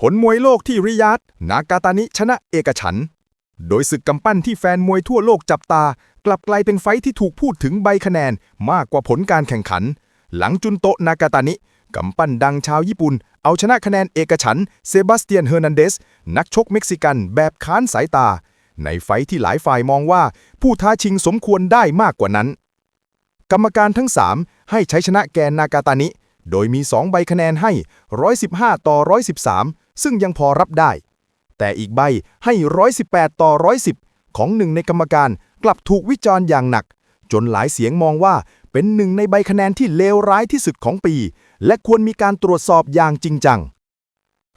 ผลมวยโลกที่ริยาดนากาตานิชนะเอกฉัน โดยศึกกำปั้นที่แฟนมวยทั่วโลกจับตา กลับกลายเป็นไฟที่ถูกพูดถึงใบคะแนนมากกว่าผลการแข่งขัน หลังจุนโตนากาตานิกำปั้นดังชาวญี่ปุ่น เอาชนะคะแนนเอกฉันเซบาสเตียนเฮอร์นันเดส นักชกเม็กซิกันแบบค้านสายตา ในไฟท์ที่หลายฝ่ายมองว่า ผู้ท้าชิงสมควรได้มากกว่านั้น กรรมการทั้ง 3 ให้ใช้ชนะแกนนากาตานิ โดยมี 2 ใบคะแนนให้ 115 ต่อ 113 ซึ่งยังพอรับได้ แต่อีกใบให้ 118 ต่อ 110 ของหนึ่งในกรรมการกลับถูกวิจารณ์อย่างหนัก จนหลายเสียงมองว่าเป็นหนึ่งในใบคะแนนที่เลวร้ายที่สุดของปี และควรมีการตรวจสอบอย่างจริงจัง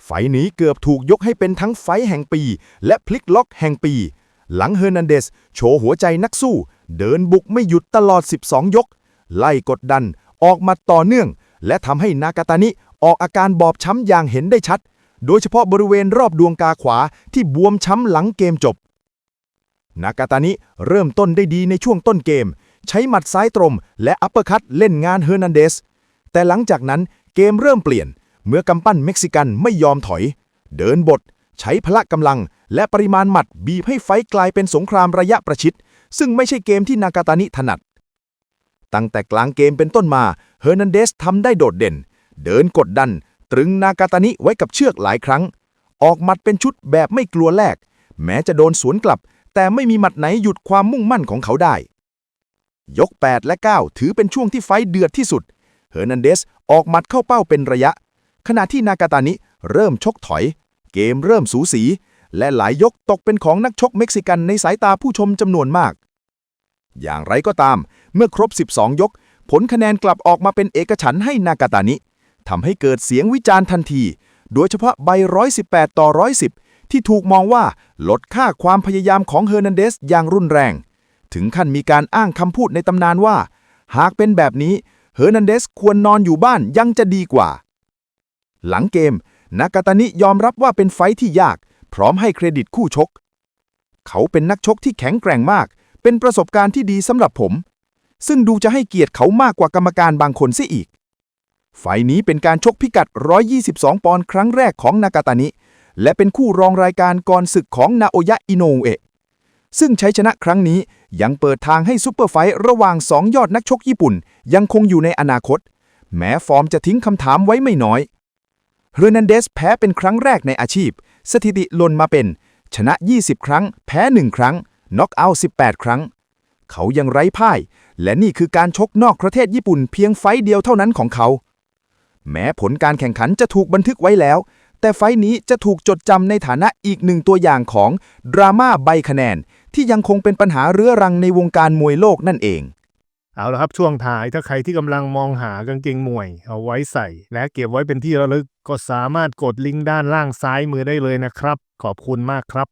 ไฟล์นี้เกือบถูกยกให้เป็นทั้งไฟแห่งปี และพลิกล็อกแห่งปี หลังเฮอร์นันเดสโชว์หัวใจนักสู้ เดินบุกไม่หยุดตลอด 12 ยก ไล่กดดันออกมาต่อเนื่อง และทำให้นากาตานิออกอาการบอบช้ำอย่างเห็นได้ชัด โดยเฉพาะบริเวณรอบดวงกาขวาที่บวมช้ำหลังเกมจบ นากาตานิเริ่มต้นได้ดีในช่วงต้นเกม ใช้หมัดซ้ายตรงและอัปเปอร์คัตเล่นงานเฮอร์นันเดส แต่หลังจากนั้นเกมเริ่มเปลี่ยน เมื่อกำปั้นเม็กซิกันไม่ยอมถอย เดินบท ใช้พละกำลัง และปริมาณหมัดบีบให้ไฟกลายเป็นสงครามระยะประชิดซึ่งไม่ใช่เกมที่นากาตานิถนัดตั้งแต่กลางเกมเป็นต้นมา เฮอร์นันเดสทำได้โดดเด่น เดินกดดัน ตรึงนากาตานิไว้กับเชือกหลายครั้ง ออกหมัดเป็นชุดแบบไม่กลัวแลก แม้จะโดนสวนกลับ แต่ไม่มีหมัดไหนหยุดความมุ่งมั่นของเขาได้ ยก 8 และ 9 ถือเป็นช่วงที่ไฟเดือดที่สุด เฮอร์นันเดสออกหมัดเข้าเป้าเป็นระยะ ขณะที่นากาตานิเริ่มชกถอย เกมเริ่มสูสี และหลายยกตกเป็นของนักชกเม็กซิกันในสายตาผู้ชมจำนวนมากอย่างไรก็ตาม เมื่อครบ 12 ยก ผลคะแนนกลับออกมาเป็นเอกฉันท์ให้นากาตานิทำให้เกิดเสียงวิจารณ์ทันที โดยเฉพาะใบ 118 ต่อ 110 ที่ถูกมองว่าลดค่าความพยายามของเฮอร์นันเดสอย่างรุนแรง ถึงขั้นมีการอ้างคำพูดในตำนานว่า หากเป็นแบบนี้เฮอร์นันเดสควรนอนอยู่บ้านยังจะดีกว่า หลังเกม นากาตานิยอมรับว่าเป็นไฟที่ยาก พร้อมให้เครดิตคู่ชก เขาเป็นนักชกที่แข็งแกร่งมาก เป็นประสบการณ์ที่ดีสำหรับผม ซึ่งดูจะให้เกียรติเขามากกว่ากรรมการบางคนเสียอีก ไฟนี้เป็นการชกพิกัด 122 ปอนด์ครั้งแรกของนากาตานิ และเป็นคู่รองรายการก่อนศึกของนาโอยะอิโนเอะซึ่งใชัยชนะครั้งนี้ยังเปิดทางให้ซุปเปอร์ไฟท์ระหว่าง 2 ยอดนักชกญี่ปุ่น ยังคงอยู่ในอนาคต แม้ฟอร์มจะทิ้งคำถามไว้ไม่น้อย เฮอร์นันเดสแพ้เป็นครั้งแรกในอาชีพ สถิติหล่นมาเป็น ชนะ 20 ครั้ง แพ้ 1 ครั้ง น็อกเอาท์18 ครั้ง เขายังไร้พ่าย และนี่คือการชกนอกประเทศญี่ปุ่นเพียงไฟเดียวเท่านั้นของเขา แม้ผลการแข่งขันจะถูกบันทึกไว้แล้ว แต่ไฟนี้จะถูกจดจำในฐานะอีกหนึ่งตัวอย่างของดราม่าใบคะแนน ที่ยังคงเป็นปัญหาเรื้อรังในวงการมวยโลกนั่นเองเอาละครับช่วงท้ายถ้าใครที่กำลังมองหากางเกงมวย เอาไว้ใส่ และเก็บไว้เป็นที่ระลึกก็สามารถกดลิงก์ด้านล่างซ้ายมือได้เลยนะครับ ขอบคุณมากครับ